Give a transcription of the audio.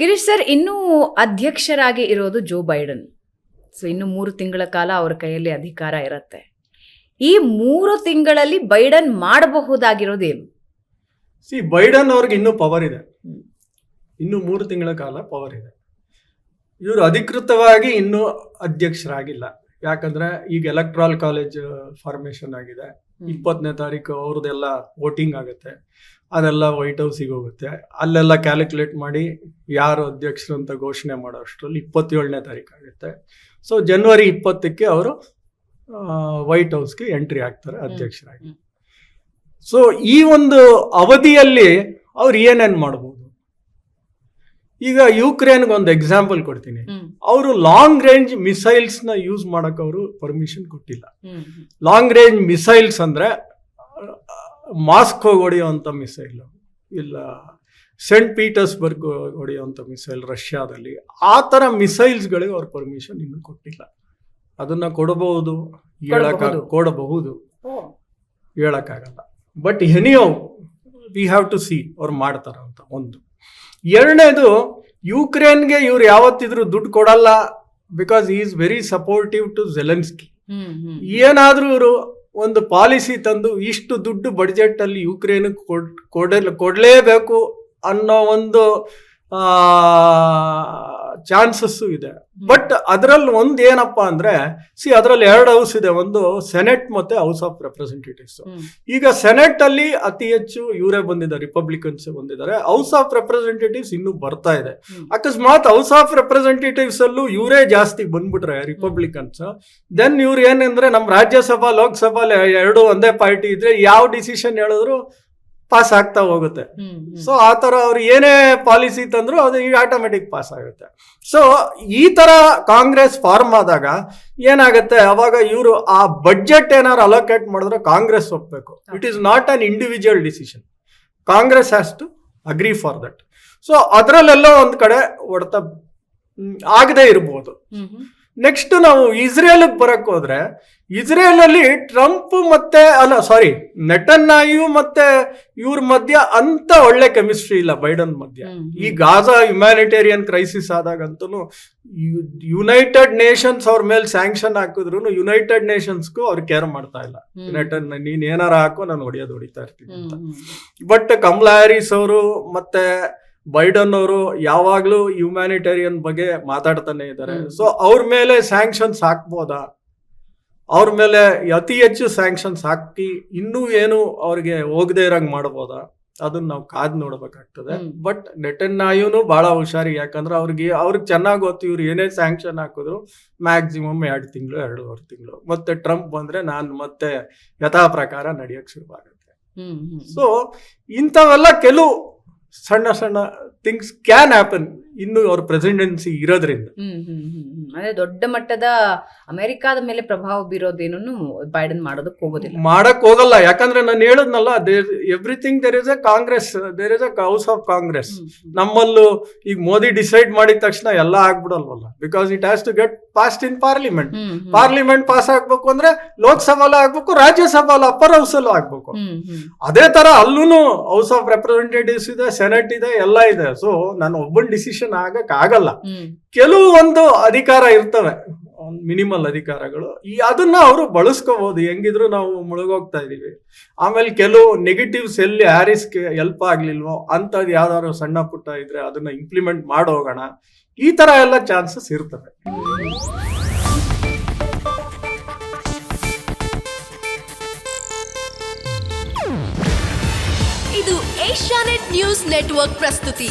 Girish sir ಇನ್ನೂ ಅಧ್ಯಕ್ಷರಾಗಿ ಇರೋದು ಜೋ ಬೈಡನ್. ಸೊ ಇನ್ನು ಮೂರು ತಿಂಗಳ ಕಾಲ ಅವರ ಕೈಯಲ್ಲಿ ಅಧಿಕಾರ ಇರುತ್ತೆ. ಈ ಮೂರು ತಿಂಗಳಲ್ಲಿ ಬೈಡನ್ ಮಾಡಬಹುದಾಗಿರೋದೇನು ಸಿ ಬೈಡನ್ ಅವ್ರಿಗೆ ಇನ್ನೂ ಪವರ್ ಇದೆ. ಇನ್ನು ಮೂರು ತಿಂಗಳ ಕಾಲ ಪವರ್ ಇದೆ. ಇವರು ಅಧಿಕೃತವಾಗಿ ಇನ್ನೂ ಅಧ್ಯಕ್ಷರಾಗಿಲ್ಲ. ಯಾಕಂದ್ರೆ ಈಗ ಎಲೆಕ್ಟ್ರಾಲ್ ಕಾಲೇಜ್ ಫಾರ್ಮೇಶನ್ ಆಗಿದೆ. ಇಪ್ಪತ್ತನೇ ತಾರೀಕು ಅವ್ರದ್ದೆಲ್ಲ ವೋಟಿಂಗ್ ಆಗುತ್ತೆ. ಅದೆಲ್ಲ ವೈಟ್ ಹೌಸಿಗೆ ಹೋಗುತ್ತೆ. ಅಲ್ಲೆಲ್ಲ ಕ್ಯಾಲ್ಕುಲೇಟ್ ಮಾಡಿ ಯಾರು ಅಧ್ಯಕ್ಷರು ಅಂತ ಘೋಷಣೆ ಮಾಡೋ ಅಷ್ಟರಲ್ಲಿ ಇಪ್ಪತ್ತೇಳನೇ ತಾರೀಕು ಆಗುತ್ತೆ. ಸೊ ಜನವರಿ ಇಪ್ಪತ್ತಕ್ಕೆ ಅವರು ವೈಟ್ ಹೌಸ್ಗೆ ಎಂಟ್ರಿ ಆಗ್ತಾರೆ ಅಧ್ಯಕ್ಷರಾಗಿ. ಸೊ ಈ ಒಂದು ಅವಧಿಯಲ್ಲಿ ಅವ್ರು ಏನೇನು ಮಾಡ್ಬೋದು? ಈಗ ಯುಕ್ರೇನ್ಗೆ ಒಂದು ಎಕ್ಸಾಂಪಲ್ ಕೊಡ್ತೀನಿ. ಅವರು ಲಾಂಗ್ ರೇಂಜ್ ಮಿಸೈಲ್ಸ್ನ ಯೂಸ್ ಮಾಡಕ್ ಅವರು ಪರ್ಮಿಷನ್ ಕೊಟ್ಟಿಲ್ಲ. ಲಾಂಗ್ ರೇಂಜ್ ಮಿಸೈಲ್ಸ್ ಅಂದ್ರೆ ಮಾಸ್ಕ್ ಹೊಡೆಯುವಂತ ಮಿಸೈಲ್ ಇಲ್ಲ ಸೆಂಟ್ ಪೀಟರ್ಸ್ಬರ್ಗ್ ಹೊಡೆಯುವಂಥ ಮಿಸೈಲ್ ರಷ್ಯಾದಲ್ಲಿ ಆ ಥರ ಮಿಸೈಲ್ಸ್ಗಳಿಗೆ ಅವ್ರು ಪರ್ಮಿಷನ್ ಇನ್ನೂ ಕೊಟ್ಟಿಲ್ಲ. ಅದನ್ನ ಕೊಡಬಹುದು ಹೇಳಕ್ಕ ಕೊಡಬಹುದು. ಹೇಳಕ್ಕಾಗಲ್ಲ but anyhow we have to see ಅವ್ರು ಮಾಡ್ತಾರ ಅಂತ ಒಂದು. ಎರಡನೇದು ಯುಕ್ರೇನ್ಗೆ ಇವ್ರು ಯಾವತ್ತಿದ್ರು ದುಡ್ಡು ಕೊಡಲ್ಲ because is very supportive to Zelensky. ಏನಾದ್ರೂ ಇವರು ಒಂದು ಪಾಲಿಸಿ ತಂದು ಇಷ್ಟು ದುಡ್ಡು ಬಡ್ಜೆಟ್ ಅಲ್ಲಿ ಯುಕ್ರೇನ್ ಕೊಡ್ ಕೊಡಲೇಬೇಕು ಅನ್ನೋ ಒಂದು ಚಾನ್ಸಸ್ಸು ಇದೆ. ಬಟ್ ಅದರಲ್ಲಿ ಒಂದು ಏನಪ್ಪಾ ಅಂದ್ರೆ ಸಿ ಅದರಲ್ಲಿ ಎರಡು ಹೌಸ್ ಇದೆ. ಒಂದು ಸೆನೆಟ್ ಮತ್ತೆ ಹೌಸ್ ಆಫ್ ರೆಪ್ರೆಸೆಂಟೇಟಿವ್ಸ್. ಈಗ ಸೆನೆಟ್ ಅಲ್ಲಿ ಅತಿ ಹೆಚ್ಚು ಇವರೇ ಬಂದಿದ್ದಾರೆ ರಿಪಬ್ಲಿಕನ್ಸ್ ಬಂದಿದ್ದಾರೆ. ಹೌಸ್ ಆಫ್ ರೆಪ್ರೆಸೆಂಟೇಟಿವ್ಸ್ ಇನ್ನೂ ಬರ್ತಾ ಇದೆ. ಅಕಸ್ಮಾತ್ ಹೌಸ್ ಆಫ್ ರೆಪ್ರೆಸೆಂಟೇಟಿವ್ಸ್ ಅಲ್ಲೂ ಇವರೇ ಜಾಸ್ತಿ ಬಂದ್ಬಿಟ್ರೆ ರಿಪಬ್ಲಿಕನ್ಸ್. ದೆನ್ ಇವ್ರು ಏನಂದ್ರೆ ನಮ್ಮ ರಾಜ್ಯಸಭಾ ಲೋಕಸಭಾ ಎರಡು ಒಂದೇ ಪಾರ್ಟಿ ಇದ್ರೆ ಯಾವ ಡಿಸಿಷನ್ ಹೇಳಿದ್ರು ಪಾಸ್ ಆಗ್ತಾ ಹೋಗುತ್ತೆ. ಸೊ ಆ ಥರ ಅವ್ರು ಏನೇ ಪಾಲಿಸಿ ತಂದ್ರು ಅದು ಈಗ ಆಟೋಮೆಟಿಕ್ ಪಾಸ್ ಆಗುತ್ತೆ. ಸೊ ಈ ಥರ ಕಾಂಗ್ರೆಸ್ ಫಾರ್ಮ್ ಆದಾಗ ಏನಾಗುತ್ತೆ? ಅವಾಗ ಇವರು ಆ ಬಜೆಟ್ ಏನಾದ್ರು ಅಲೋಕೇಟ್ ಮಾಡಿದ್ರೆ Congress ಒಪ್ಪಬೇಕು it is not an individual decision Congress has to agree for that so ಅದರಲ್ಲೆಲ್ಲೋ ಒಂದು ಕಡೆ ಹೊಡೆತ ಆಗದೆ ಇರ್ಬೋದು. ನೆಕ್ಸ್ಟ್ ನಾವು ಇಸ್ರೇಲ್ಗೆ ಬರಕ್ ಹೋದ್ರೆ ಇಸ್ರೇಲ್ ಅಲ್ಲಿ ಟ್ರಂಪ್ ಮತ್ತೆ ಅಲ್ಲ ಸಾರಿ ನೆಟನ್ನಾಯು ಮತ್ತೆ ಇವ್ರ ಮಧ್ಯ ಅಂತ ಒಳ್ಳೆ ಕೆಮಿಸ್ಟ್ರಿ ಇಲ್ಲ ಬೈಡನ್ ಮಧ್ಯ. ಈ ಗಾಜಾ ಹ್ಯುಮ್ಯಾನಿಟೇರಿಯನ್ ಕ್ರೈಸಿಸ್ ಆದಾಗಂತೂ ಯುನೈಟೆಡ್ ನೇಷನ್ಸ್ ಅವ್ರ ಮೇಲೆ ಸ್ಯಾಂಕ್ಷನ್ ಹಾಕಿದ್ರು ಯುನೈಟೆಡ್ ನೇಷನ್ಸ್ಗೂ ಅವ್ರು ಕೇರ್ ಮಾಡ್ತಾ ಇಲ್ಲ. ನಟನ್ ನೆಟನ್ ನೀನ್ ಏನಾರ ಹಾಕೋ ನಾನು ಹೊಡಿಯೋದು ಹೊಡಿತಾ ಇರ್ತೀನಿ ಅಂತ. ಬಟ್ ಕಮಲಾ ಹ್ಯಾರಿಸ್ ಅವರು ಮತ್ತೆ ಬೈಡನ್ ಅವರು ಯಾವಾಗ್ಲೂ ಹ್ಯುಮ್ಯಾನಿಟೇರಿಯನ್ ಬಗ್ಗೆ ಮಾತಾಡ್ತಾನೆ ಇದ್ದಾರೆ. ಸೊ ಅವ್ರ ಮೇಲೆ ಸ್ಯಾಂಕ್ಷನ್ಸ್ ಹಾಕ್ಬೋದಾ? ಅವ್ರ ಮೇಲೆ ಅತಿ ಹೆಚ್ಚು ಸ್ಯಾಂಕ್ಷನ್ಸ್ ಹಾಕಿ ಇನ್ನೂ ಏನು ಅವ್ರಿಗೆ ಹೋಗದೆ ಇರಂಗ್ ಮಾಡ್ಬೋದಾ? ಅದನ್ನ ನಾವು ಕಾದ್ ನೋಡ್ಬೇಕಾಗ್ತದೆ. ಬಟ್ ನೆಟನ್ ನಾಯುನು ಬಹಳ ಹುಷಾರಿ. ಯಾಕಂದ್ರೆ ಅವ್ರಿಗೆ ಅವ್ರಿಗೆ ಚೆನ್ನಾಗಿ ಗೊತ್ತು ಇವ್ರು ಏನೇ ಸ್ಯಾಂಕ್ಷನ್ ಹಾಕಿದ್ರು ಮ್ಯಾಕ್ಸಿಮಮ್ ಎರಡು ತಿಂಗಳು ಎರಡೂವರೆ ತಿಂಗಳು. ಮತ್ತೆ ಟ್ರಂಪ್ ಬಂದ್ರೆ ನಾನು ಮತ್ತೆ ಯಥಾ ಪ್ರಕಾರ ನಡೆಯಕ್ ಶುರುವಾಗುತ್ತೆ. ಸೊ ಇಂಥವೆಲ್ಲ ಕೆಲವು ಸಣ್ಣ ಸಣ್ಣ ಥಿಂಗ್ಸ್ ಕ್ಯಾನ್ ಹ್ಯಾಪನ್ ಇನ್ನು ಅವ್ರ ಪ್ರೆಸಿಡೆನ್ಸಿ ಇರೋದ್ರಿಂದ. ಅಂದ್ರೆ ದೊಡ್ಡ ಮಟ್ಟದ ಅಮೆರಿಕಾದ ಮೇಲೆ ಪ್ರಭಾವ ಬೀರೋದೇನೂ ಬೈಡನ್ ಮಾಡೋದಕ್ಕೆ ಹೋಗೋದಿಲ್ಲ ಮಾಡಕ್ ಹೋಗಲ್ಲ ಯಾಕಂದ್ರೆ ನಾನು ಹೇಳದ್ನಲ್ಲ there everything there is a Congress there is a House of Congress. ನಮ್ಮಲ್ಲೂ ಈಗ ಮೋದಿ ಡಿಸೈಡ್ ಮಾಡಿದ ತಕ್ಷಣ ಎಲ್ಲ ಆಗ್ಬಿಡಲ್ವಲ್ಲ because it has to get passed in parliament. Parliament pass ಆಗ್ಬೇಕು ಅಂದ್ರೆ ಲೋಕಸಭಾಲ ಆಗ್ಬೇಕು ರಾಜ್ಯಸಭಾಲ ಅಪ್ಪರ್ ಹೌಸ್ ಅಲ್ಲೂ ಆಗ್ಬೇಕು. ಅದೇ ತರ ಅಲ್ಲೂ ಹೌಸ್ ಆಫ್ ರೆಪ್ರೆಸೆಂಟೇಟಿವ್ಸ್ ಇದೆ ಸೆನೆಟ್ ಇದೆ ಎಲ್ಲ ಇದೆ ಸೊ ನಾನು ಒಬ್ಬನ್ ಡಿಸಿಷನ್ ಆಗಕ್ ಆಗಲ್ಲ. ಕೆಲವು ಒಂದು ಅಧಿಕಾರ ಇರ್ತವೆ. ಮಿನಿಮಲ್ ಅಧಿಕಾರಗಳು. ಈ ಅದನ್ನ ಅವರು ಬಳಸ್ಕೋಬಹುದು ಹೆಂಗಿದ್ರು ನಾವು ಮುಳುಗೋಗ್ತಾ ಇದೀವಿ. ಆಮೇಲೆ ಕೆಲವು ನೆಗೆಟಿವ್ಸ್ ಎಲ್ಲಿ ಹ್ಯಾರಿಸ್ಗೆ ಎಲ್ಪ್ ಆಗ್ಲಿಲ್ವೋ ಅಂತದ್ ಯಾವ್ದಾದ್ರು ಸಣ್ಣ ಪುಟ್ಟ ಇದ್ರೆ ಅದನ್ನ ಇಂಪ್ಲಿಮೆಂಟ್ ಮಾಡೋಗೋಣ. ಈ ತರ ಎಲ್ಲ ಚಾನ್ಸಸ್ ಇರ್ತವೆ. ಇದು ಏಷ್ಯಾನೆಟ್ ನ್ಯೂಸ್ ನೆಟ್ವರ್ಕ್ ಪ್ರಸ್ತುತಿ.